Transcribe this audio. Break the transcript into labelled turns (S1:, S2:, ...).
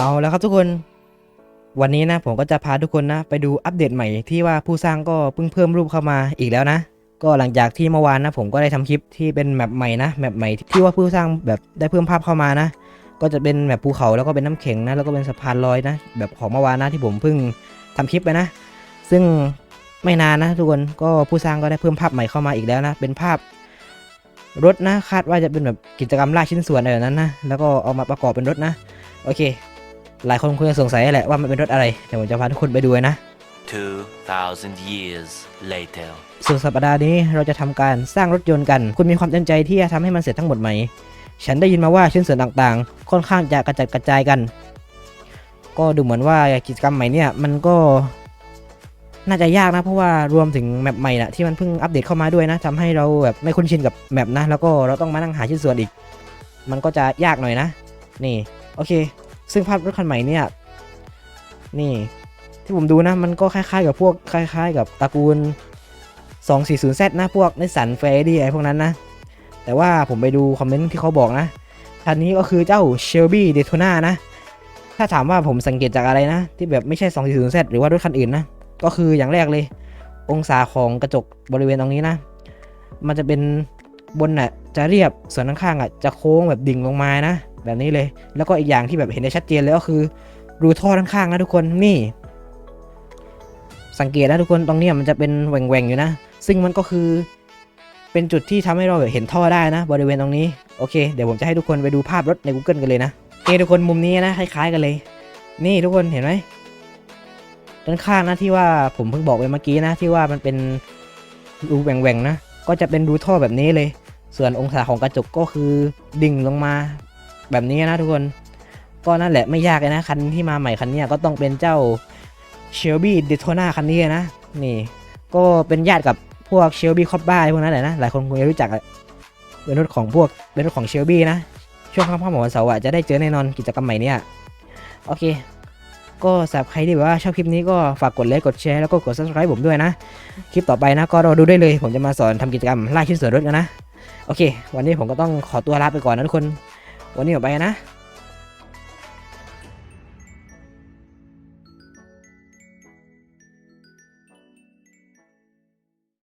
S1: เอาแล้วครับทุกคนวันนี้นะผมก็จะพาทุกคนนะไปดูอัปเดตใหม่ที่ว่าผู้สร้างก็เพิ่งเพิ่มรูปเข้ามาอีกแล้วนะ ก็หลังจากที่เมื่อวานนะผมก็ได้ทำคลิปที่เป็นแมปใหม่นะแมปใหม่ที่ว่าผู้สร้างแบบได้เพิ่มภาพเข้ามานะ ก็จะเป็นแบบภูเขาแล้วก็เป็นน้ำแข็งนะแล้วก็เป็นสะพานลอยนะ แบบของเมื่อวานนะที่ผมเพิ่งทำคลิปไปนะ ซึ่งไม่นานนะทุกคนก็ผู้สร้างก็ได้เพิ่มภาพใหม่เข้ามาอีกแล้วนะ เป็นภาพรถนะคาดว่าจะเป็นแบบกิจกรรมล่าชิ้นส่วนอะไรแบบนั้นนะแล้วก็เอามาประกอบเป็นรถนะ โอเค หลายคนคงจะสงสัยแหละว่ามันเป็นรถอะไร เดี๋ยวผมจะพาทุกคนไปดูนะ
S2: 2,000 years later.
S1: ส่วนสัปดาห์นี้เราจะทำการสร้างรถยนต์กัน คุณมีความเต็มใจที่จะทำให้มันเสร็จทั้งหมดไหม ฉันได้ยินมาว่าชิ้นส่วนต่างๆ ค่อนข้างจะกระจัดกระจายกัน ก็ดูเหมือนว่ากิจกรรมใหม่เนี่ยมันก็ น่าจะยากนะ เพราะว่ารวมถึงแมปใหม่นะที่มันเพิ่งอัปเดตเข้ามาด้วยนะทำให้เราแบบไม่คุ้นชินกับแมปนะ แล้วก็เราต้องมานั่งหาชิ้นส่วนอีก มันก็จะยากหน่อยนะ นี่ โอเค ซึ่งภาพรถคันใหม่เนี่ย นี่ที่ผมดูนะ มันก็คล้ายๆ กับพวกคล้าย ๆ กับตระกูล 240Z นะพวกนิสสันเฟรดี้อะไรพวกนั้นนะ แต่ว่าผมไปดูคอมเมนต์ที่เขาบอกนะ คันนี้ก็คือเจ้า Shelby Daytona นะ ถ้าถามว่าผมสังเกตจากอะไรนะ ที่แบบไม่ใช่ 240Z หรือว่ารถคันอื่นนะ ก็คืออย่างแรกเลย องศาของกระจกบริเวณตรงนี้นะ มันจะเป็นบนน่ะจะเรียบส่วนข้างๆอะจะโค้งแบบดิ่งลงมานะ แบบนี้เลย แล้วก็อีกอย่างที่แบบเห็นได้ชัดเจนเลยก็คือรูท่อข้างๆนะทุกคนนี่ สังเกตนะทุกคนตรงนี้มันจะเป็นแหว่งๆอยู่นะ ซึ่งมันก็คือ เป็นจุดที่ทำให้เราเห็นท่อได้นะ บริเวณตรงนี้โอเคเดี๋ยวผมจะให้ทุกคนไปดูภาพรถใน Google กันเลยนะโอเคทุกคนมุมนี้นะคล้ายๆกันเลย นี่ทุกคนเห็นไหมด้านข้างนะที่ว่าผมเพิ่งบอกไปเมื่อกี้นะที่ว่ามันเป็นรูแหว่งๆนะ ก็จะเป็นรูท่อแบบนี้เลย ส่วนองศาของกระจกก็คือดิ่งลงมา แบบนี้นะทุกคน ก็นั่นแหละไม่ยากเลยนะคันที่มาใหม่คันนี้ก็ต้องเป็นเจ้า Shelby Daytona คันนี้นะนี่ ก็เป็นญาติกับพวก Shelby c o b b a พวกนั้นแหละนะหลายคนคงจะรู้จักเป็นรถของพวกเป็นรถของ Shelby นะช่วงค่ำๆของวันเสาร์จะได้เจอแน่นอนกิจกรรมใหม่เนี่ยโอเค ก็สำหรับใครที่แบบว่าชอบคลิปนี้ก็ฝากกดไลค์กดแชร์แล้วก็กด subscribe ผมด้วยนะ คลิปต่อไปนะก็รอดูได้เลย ผมจะมาสอนทำกิจกรรมล่าชิ้นส่วนรถกันนะ โอเค วันนี้ผมก็ต้องขอตัวลาไปก่อนนะทุกคน วันนี้ออกไปนะ